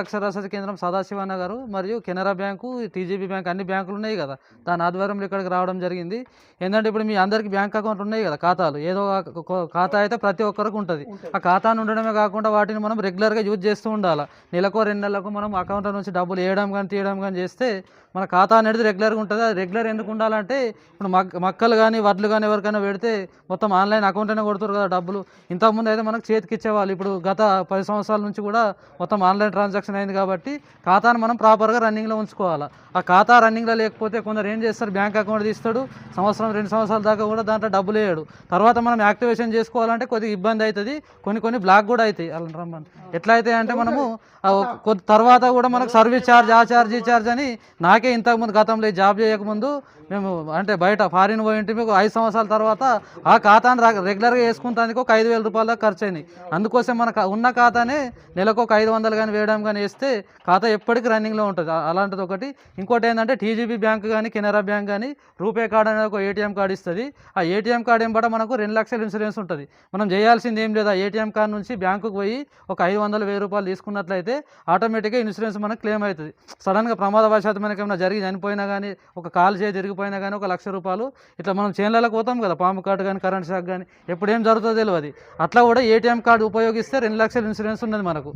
అక్షరాస్యత కేంద్రం సదాశివన్న గారు మరియు కెనరా బ్యాంకు టీజీబీ బ్యాంక్ అన్ని బ్యాంకులు ఉన్నాయి కదా. దాని ఆధ్వర్యంలో ఇక్కడికి రావడం జరిగింది. ఏంటంటే ఇప్పుడు మీ అందరికి బ్యాంక్ అకౌంట్ ఉన్నాయి కదా ఖాతాలు. ఏదో ఖాతా అయితే ప్రతి ఒక్కరికి ఉంటుంది. ఆ ఖాతాను ఉండడమే కాకుండా వాటిని మనం రెగ్యులర్గా యూజ్ చేస్తూ ఉండాలి. నెలకో రెండు నెలలకు మనం అకౌంట్ నుంచి డబ్బులు వేయడం కానీ తీయడం కానీ చేస్తే మన ఖాతా అనేది రెగ్యులర్గా ఉంటుంది. అది రెగ్యులర్ ఎందుకు ఉండాలంటే ఇప్పుడు మక్ మక్కలు కానీ వడ్లు కానీ ఎవరికైనా పెడితే మొత్తం ఆన్లైన్ అకౌంట్ అయినా కొడుతారు కదా డబ్బులు. ఇంతకుముందు అయితే మనకు చేతికి ఇచ్చేవాళ్ళు ఇప్పుడు గత పది సంవత్సరాల నుంచి కూడా మొత్తం ఆన్లైన్ ట్రాన్సాక్షన్ అయింది కాబట్టి ఖాతాను మనం ప్రాపర్గా రన్నింగ్లో ఉంచుకోవాలి. ఆ ఖాతా రన్నింగ్లో లేకపోతే కొందరు ఏం చేస్తారు? బ్యాంక్ అకౌంట్ తీస్తాడు సంవత్సరం రెండు సంవత్సరాల దాకా కూడా దాంట్లో డబ్బులు వేయడు. తర్వాత మనం యాక్టివేషన్ చేసుకోవాలంటే కొద్దిగా ఇబ్బంది అవుతుంది. కొన్ని కొన్ని బ్లాక్ కూడా అవుతాయి. అలా రమ్మని. ఎట్లా అవుతాయి అంటే మనము కొద్ది తర్వాత కూడా మనకు సర్వీస్ ఛార్జ్ ఆ ఛార్జ్ ఈ ఛార్జ్ అని నాకే ఇంతకుముందు గతంలో జాబ్ చేయకముందు మేము అంటే బయట ఫారిన్ పోయి ఉంటే మీకు ఐదు సంవత్సరాల తర్వాత ఆ ఖాతాను రెగ్యులర్గా వేసుకుంటానికి ఒక ఐదు వేల రూపాయల ఖర్చు అయినాయి. అందుకోసం మన ఉన్న ఖాతానే నెలకు ఒక ఐదు వందలు కానీ వేయడం కానీ వేస్తే ఖాతా ఎప్పటికీ రన్నింగ్లో ఉంటుంది. అలాంటిది ఒకటి. ఇంకోటి ఏంటంటే టీజీబీ బ్యాంక్ కానీ కెనరా బ్యాంక్ కానీ రూపే కార్డ్ అనేది ఒక ఏటీఎం కార్డు ఇస్తుంది. ఆ ఏటీఎం కార్డు ఏంబట మనకు రెండు లక్షల ఇన్సూరెన్స్ ఉంటుంది. మనం చేయాల్సింది ఏం లేదు. ఆ ఏటీఎం కార్డు నుంచి బ్యాంకుకు పోయి ఒక ఐదు వందలు వెయ్యి రూపాయలు తీసుకున్నట్లయితే ఆటోమేటిక్గా ఇన్సూరెన్స్ మనకు క్లెయిమ్ అవుతుంది. సడన్గా ప్రమాదవశాత్తు మనకి ఏమైనా జరిగి చనిపోయినా కానీ ఒక కాలు చేయి జరిగిపోయినా కానీ ఒక లక్ష రూపాయలు ఇట్లా మనం చేనులకు పోతాం కదా. పాము కార్డు కానీ కరెంట్ షాక్ కానీ ఎప్పుడు ఏం జరుగుతుందో తెలియదు అట్లా కూడా ఏటీఎం కార్డు ఉపయోగిస్తే రెండు లక్షల ఇన్సూరెన్స్ ఉన్నది మనకు.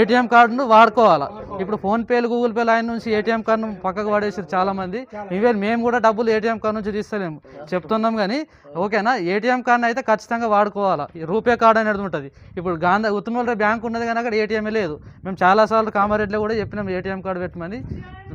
ఏటీఎం కార్డును వాడుకోవాలా. ఇప్పుడు ఫోన్పేలు గూగుల్ పే లైన్ నుంచి ఏటీఎం కార్డు పక్కకు పడేసారు చాలా మంది ఈవెన్ మేము కూడా డబ్బులు ఏటీఎం కార్డు నుంచి తీస్తలేము. చెప్తున్నాం కానీ ఓకేనా? ఏటీఎం కార్డుని అయితే ఖచ్చితంగా వాడుకోవాలా. రూపే కార్డు అనేది ఉంటుంది. ఇప్పుడు గాంధీ ఉత్తమల బ్యాంక్ ఉన్నది కానీ అక్కడ ఏటీఎం లేదు. మేము చాలాసార్లు కామారెడ్డిలో కూడా చెప్పినాం ఏటీఎం కార్డు పెట్టమని.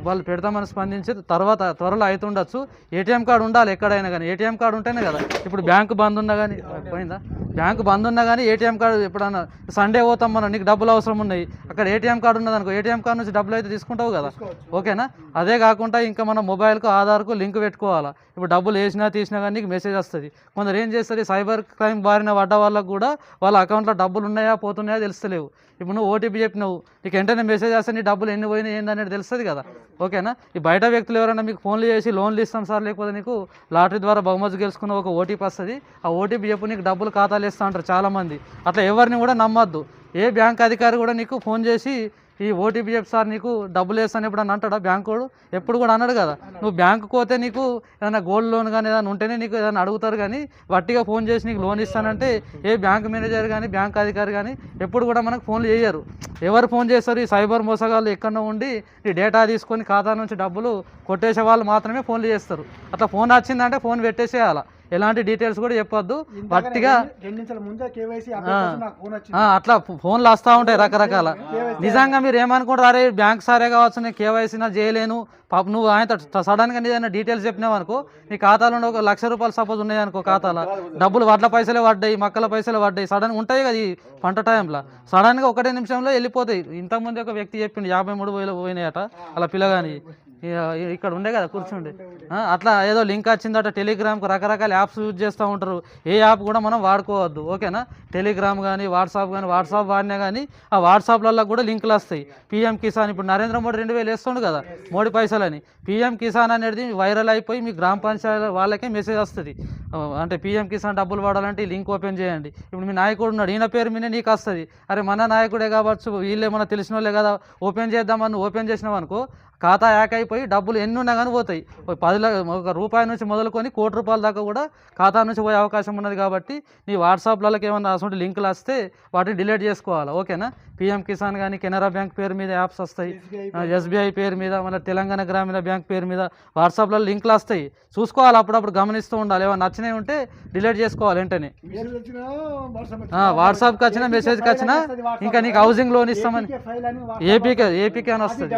వాళ్ళు పెడతామని స్పందించి తర్వాత త్వరలో అవుతుండొచ్చు ఏటీఎం కార్డు ఉండాలి ఎక్కడైనా కానీ. ఏటీఎం కార్డు ఉంటేనే కదా. ఇప్పుడు బ్యాంకు బంద్ ఉన్నా కానీ పోయిందా? బ్యాంకు బంద్ ఉన్నా కానీ ఏటీఎం కార్డు ఎప్పుడన్నా సండే పోతాం మనం నీకు డబ్బులు అవసరం ఉన్నాయి. అక్కడ ఏటీఎం కార్డు ఉన్నది అనుకో ఏటీఎం కార్డు నుంచి డబ్బులు అయితే తీసుకుంటావు కదా. ఓకేనా? అదే కాకుండా ఇంకా మన మొబైల్కు ఆధార్కు లింక్ పెట్టుకోవాలా. ఇప్పుడు డబ్బులు వేసినా తీసినా కానీ నీకు మెసేజ్ వస్తుంది. కొందరు ఏం చేస్తారు సైబర్ క్రైమ్ బారిన పడ్డ వాళ్ళకు కూడా వాళ్ళ అకౌంట్లో డబ్బులు ఉన్నాయా పోతున్నాయా తెలుస్తలేవు. ఇప్పుడు నువ్వు ఓటీపీ చెప్పినావు నీకు వెంటనే మెసేజ్ చేస్తే నీ డబ్బులు ఎన్ని పోయినాయి ఏందనేది తెలుస్తుంది కదా. ఓకేనా? ఈ బయట వ్యక్తులు ఎవరైనా మీకు ఫోన్లు చేసి లోన్లు ఇస్తాం సార్ లేకపోతే నీకు లాటరీ ద్వారా బహుమతి గెలుచుకున్న ఒక ఓటీపీ వస్తుంది ఆ ఓటీపీ చెప్పు నీకు డబ్బులు ఖాతాలు ఇస్తా అంటారు చాలామంది. అట్లా ఎవరిని కూడా నమ్మద్దు. ఏ బ్యాంక్ అధికారి కూడా నీకు ఫోన్ చేసి ఈ ఓటీపీ సార్ నీకు డబ్బులు వేస్తాను ఎప్పుడు అని అంటాడా బ్యాంక్ ఎప్పుడు కూడా అన్నాడు కదా. నువ్వు బ్యాంకు పోతే నీకు ఏదైనా గోల్డ్ లోన్ కానీ ఏదైనా ఉంటేనే నీకు ఏదైనా అడుగుతారు కానీ వట్టిగా ఫోన్ చేసి నీకు లోన్ ఇస్తానంటే ఏ బ్యాంక్ మేనేజర్ కానీ బ్యాంక్ అధికారి కానీ ఎప్పుడు కూడా మనకు ఫోన్లు చేయరు. ఎవరు ఫోన్ చేస్తారు? ఈ సైబర్ మోసగాళ్ళు ఎక్కడో ఉండి ఈ డేటా తీసుకొని ఖాతా నుంచి డబ్బులు కొట్టేసే వాళ్ళు మాత్రమే ఫోన్లు చేస్తారు. అట్లా ఫోన్ వచ్చిందంటే ఫోన్ పెట్టేసేయాలి. ఎలాంటి డీటెయిల్స్ కూడా చెప్పొద్దు. ఆ, అట్లా ఫోన్లు వస్తూ ఉంటాయి రకరకాల. నిజంగా మీరు ఏమనుకుంటారు? అరే బ్యాంక్ సారే కావచ్చు నేను కేవైసీ నా చేయలేను. పాప నువ్వు ఆయన సడన్గా ఏదైనా డీటెయిల్స్ చెప్పినావు అనుకో నీ ఖాతాలో ఒక లక్ష రూపాయలు సపోజ్ ఉన్నాయి అనుకో ఖాతాలో. డబ్బులు వడ్ల పైసలే పడ్డాయి మక్కల పైసలే పడ్డాయి సడన్గా ఉంటాయి కదా ఈ పంట టైంలో సడన్గా ఒకటే నిమిషంలో వెళ్ళిపోతాయి. ఇంతకుముందు ఒక వ్యక్తి చెప్పిండు యాభై మూడు వేలు పోయినాయట అలా పిల్లగాని ఇక్కడ ఉండే కదా కూర్చుండే. అట్లా ఏదో లింక్ వచ్చిందట టెలిగ్రామ్కి రకరకాల యాప్స్ యూజ్ చేస్తూ ఉంటారు. ఏ యాప్ కూడా మనం వాడుకోవద్దు ఓకేనా? టెలిగ్రామ్ కానీ వాట్సాప్ కానీ వాట్సాప్ వాడినా కానీ ఆ వాట్సాప్లలో కూడా లింకులు వస్తాయి. పీఎం కిసాన్ ఇప్పుడు నరేంద్ర మోడీ రెండు వేలు వేస్తుండు కదా మోడీ పైసలని. పీఎం కిసాన్ అనేది వైరల్ అయిపోయి మీ గ్రామ పంచాయతీ వాళ్ళకే మెసేజ్ వస్తుంది. అంటే పీఎం కిసాన్ డబ్బులు వాడాలంటే ఈ లింక్ ఓపెన్ చేయండి. ఇప్పుడు మీ నాయకుడు ఉన్నాడు ఈయన పేరు మీద నీకు వస్తుంది. అరే మన నాయకుడే కావచ్చు వీళ్ళే మన తెలిసిన వాళ్ళే కదా ఓపెన్ చేద్దామని ఓపెన్ చేసినావు అనుకో ఖాతా యాక్ అయిపోయి డబ్బులు ఎన్ని ఉన్నా కానీ పోతాయి పది ఒక రూపాయి నుంచి మొదలుకొని కోటి రూపాయల దాకా కూడా ఖాతా నుంచి పోయే అవకాశం ఉన్నది కాబట్టి నీ వాట్సాప్లకి ఏమన్నా అసలు లింకులు వస్తే వాటిని డిలీట్ చేసుకోవాలి? ఓకేనా? పిఎం కిసాన్ కానీ కెనరా బ్యాంక్ పేరు మీద యాప్స్ వస్తాయి. ఎస్బీఐ పేరు మీద మళ్ళీ తెలంగాణ గ్రామీణ బ్యాంక్ పేరు మీద వాట్సాప్లో లింకులు వస్తాయి. చూసుకోవాలి అప్పుడప్పుడు గమనిస్తూ ఉండాలి. ఏమైనా నచ్చినవి ఉంటే డిలీట్ చేసుకోవాలి వెంటనే. వాట్సాప్కి వచ్చిన మెసేజ్కి వచ్చినా ఇంకా నీకు హౌసింగ్ లోన్ ఇస్తామని ఏపీకే ఏపీకే అని వస్తుంది.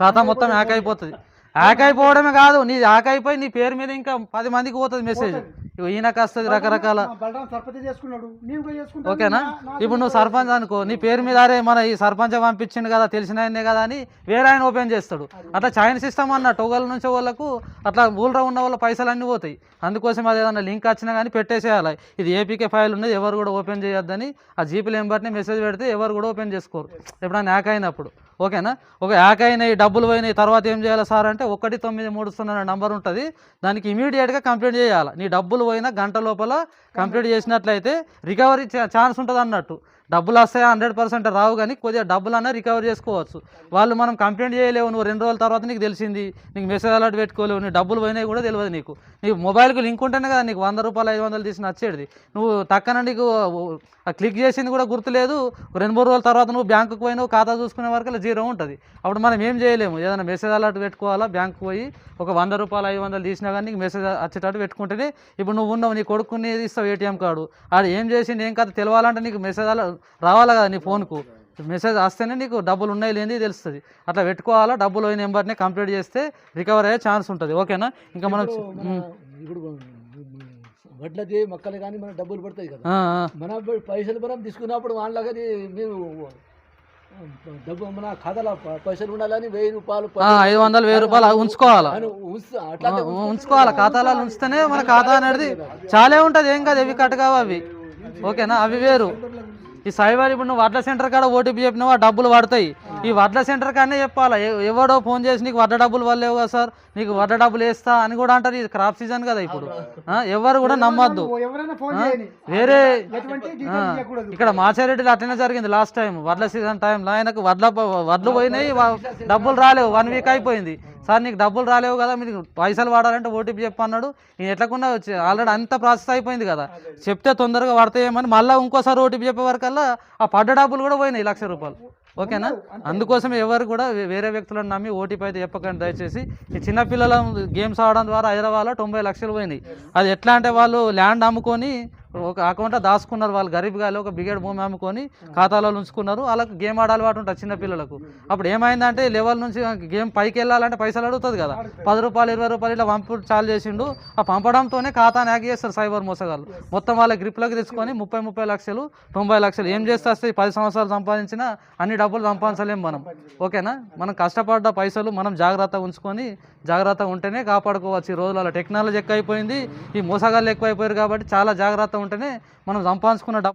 ఖాతా మొత్తం హ్యాక్ అయిపోతుంది. హ్యాక్ అయిపోవడమే కాదు నీ హ్యాక్ అయిపోయి నీ పేరు మీద ఇంకా పది మందికి పోతుంది మెసేజ్ ఇగో ఈయనకు వస్తుంది రకరకాల ఓకేనా? ఇప్పుడు నువ్వు సర్పంచ్ అనుకో నీ పేరు మీద అరే మన ఈ సర్పంచ్ పంపించిండు కదా తెలిసిన ఆయనే కదా అని వేరే ఆయన ఓపెన్ చేస్తాడు. అట్లా చైన్ సిస్టమ్ అన్నట్టు ఒకళ్ళ నుంచి వాళ్ళకు అట్లా ఊళ్ళో ఉన్న వాళ్ళ పైసలు అన్నీ పోతాయి. అందుకోసం అది ఏదైనా లింక్ వచ్చినా కానీ పెట్టేసేయాలి. ఇది ఏపీకే ఫైల్ ఉన్నది ఎవరు కూడా ఓపెన్ చేయొద్దని ఆ జీపీ నెంబర్ని మెసేజ్ పెడితే ఎవరు కూడా ఓపెన్ చేసుకోరు. ఎప్పుడైనా హ్యాక్ అయినప్పుడు. ఓకేనా? ఒక హ్యాక్ అయినాయి డబ్బులు పోయినాయి తర్వాత ఏం చేయాలి సార్ అంటే ఒకటి తొమ్మిది మూడు సున్నా నంబర్ ఉంటుంది. దానికి ఇమీడియట్గా కంప్లైంట్ చేయాలి. నీ డబ్బులు పోయినా గంట లోపల కంప్లీట్ చేసినట్లయితే రికవరీ ఛాన్స్ ఉంటుంది అన్నట్టు. డబ్బులు వస్తాయి? హండ్రెడ్ పర్సెంట్ రావు కానీ కొద్దిగా డబ్బులు అన్నా రికవర్ చేసుకోవచ్చు. వాళ్ళు మనం కంప్లైంట్ చేయలేవు. నువ్వు రెండు రోజుల తర్వాత నీకు తెలిసింది. నీకు మెసేజ్ అలర్ట్ పెట్టుకోలేవు. నీ డబ్బులు పోయినాయి కూడా తెలియదు నీకు. నీకు మొబైల్కి లింక్ ఉంటేనే కదా నీకు వంద రూపాయలు ఐదు వందలు తీసి వచ్చేది నువ్వు తక్కన నీకు క్లిక్ చేసింది కూడా గుర్తులేదు. రెండు మూడు రోజుల తర్వాత నువ్వు బ్యాంకుకు పోయినావు ఖాతా చూసుకునే వరకు అలా జీరో ఉంటుంది. అప్పుడు మనం ఏం చేయలేము. ఏదైనా మెసేజ్ అలర్ట్ పెట్టుకోవాలా? బ్యాంకు పోయి ఒక వంద రూపాయలు ఐదు వందలు తీసినా కానీ నీకు మెసేజ్ వచ్చేటట్టు పెట్టుకుంటేనే ఇప్పుడు నువ్వు ఉన్నావు నీ కొడుకుని ఇస్తావు ఏటీఎం కార్డు? ఆడు ఏం చేసింది ఏం కథ తెలవాలంటే నీకు మెసేజ్ రావాలా కదా నీ ఫోన్కు మెసేజ్ వస్తేనే నీకు డబ్బులు ఉన్నాయి లేనిది తెలుస్తుంది. అట్లా పెట్టుకోవాలా డబ్బులు పోయిన నెంబర్ని కంప్లీట్ చేస్తే రికవర్ అయ్యే ఛాన్స్ ఉంటుంది. ఓకేనా? ఇంకా మనం వడ్లకి మొక్కలు కానీ మన డబ్బులు పడతాయి కదా. మన పైసలు మనం తీసుకున్నప్పుడు వాళ్ళకి మీరు డబ్బు మన ఖాతాలో పైసలు ఉండాలని వెయ్యి రూపాయలు ఐదు వందలు వెయ్యి రూపాయలు ఉంచుకోవాలా? ఉంచుకోవాలి? ఖాతాలలో ఉంచితేనే మన ఖాతా అనేది చాలే ఉంటుంది. ఏం కాదు ఎవి కట్ కావు అవి. ఓకేనా? అవి వేరు. ఈ సైబర్ ఇప్పుడు నువ్వు వడ్ల సెంటర్ కాడ ఓటీపీ చెప్పినావు? ఆ డబ్బులు పడతాయి ఈ వడ్ల సెంటర్ కాడనే చెప్పాలా? ఎవడో ఫోన్ చేసి నీకు వడ్ల డబ్బులు వల్లేవు కదా సార్ నీకు వడ్ల డబ్బులు వేస్తా అని కూడా అంటారు. ఇది క్రాప్ సీజన్ కదా ఇప్పుడు. ఎవరు కూడా నమ్మొద్దు. వేరే ఇక్కడ మాచారెడ్డిలో అట్లనే జరిగింది లాస్ట్ టైం వడ్ల సీజన్ టైంలో ఆయనకు వడ్ల వడ్లు పోయినాయి డబ్బులు రాలేవు. వన్ వీక్ అయిపోయింది. సార్ నీకు డబ్బులు రాలేవు కదా మీకు పైసలు వాడాలంటే ఓటీపీ చెప్పన్నాడు. నేను ఎట్లకుండా వచ్చి ఆల్రెడీ అంత ప్రాసెస్ అయిపోయింది కదా. చెప్తే తొందరగా పడతాయేమని మళ్ళీ ఇంకోసారి ఓటీపీ చెప్పే వరకల్లా ఆ పడ్డ డబ్బులు కూడా పోయినాయి లక్ష రూపాయలు. ఓకేనా? అందుకోసం ఎవరు కూడా వేరే వ్యక్తులను నమ్మి ఓటీపీ అయితే చెప్పకండి దయచేసి. ఈ చిన్నపిల్లల గేమ్స్ ఆడడం ద్వారా హైదరాబాద్లో తొంభై లక్షలు పోయినాయి. అది ఎట్లా అంటే వాళ్ళు ల్యాండ్ అమ్ముకొని ఒక అకౌంట్లో దాచుకున్నారు వాళ్ళు గరీబ్ గాలి ఒక బిగెడ్ భూమి అమ్ముకొని ఖాతాలో ఉంచుకున్నారు. వాళ్ళకి గేమ్ ఆడాలి అలవాటు ఉంటుంది చిన్నపిల్లలకు అప్పుడు ఏమైందంటే లెవెల్ నుంచి గేమ్ పైకి వెళ్ళాలంటే పైసలు అడుగుతుంది కదా. పది రూపాయలు ఇరవై రూపాయలు ఇలా పంపు చాలు చేసిండు. ఆ పంపడంతోనే ఖాతాని యాగ్ చేస్తారు సైబర్ మోసగాళ్ళు. మొత్తం వాళ్ళ గ్రిప్లోకి తెచ్చుకొని ముప్పై ముప్పై లక్షలు తొంభై లక్షలు ఏం చేస్తే వస్తాయి పది సంవత్సరాలు సంపాదించిన అన్ని డబ్బులు సంపాదించలేం మనం. ఓకేనా? మనం కష్టపడ్డ పైసలు మనం జాగ్రత్తగా ఉంచుకొని జాగ్రత్తగా ఉంటేనే కాపాడుకోవచ్చు. ఈ రోజులలో టెక్నాలజీ ఎక్కువైపోయింది. ఈ మోసగాళ్ళు ఎక్కువైపోయారు కాబట్టి చాలా జాగ్రత్త ఉంటేనే మనం సంపాదించుకున్న డబ్బు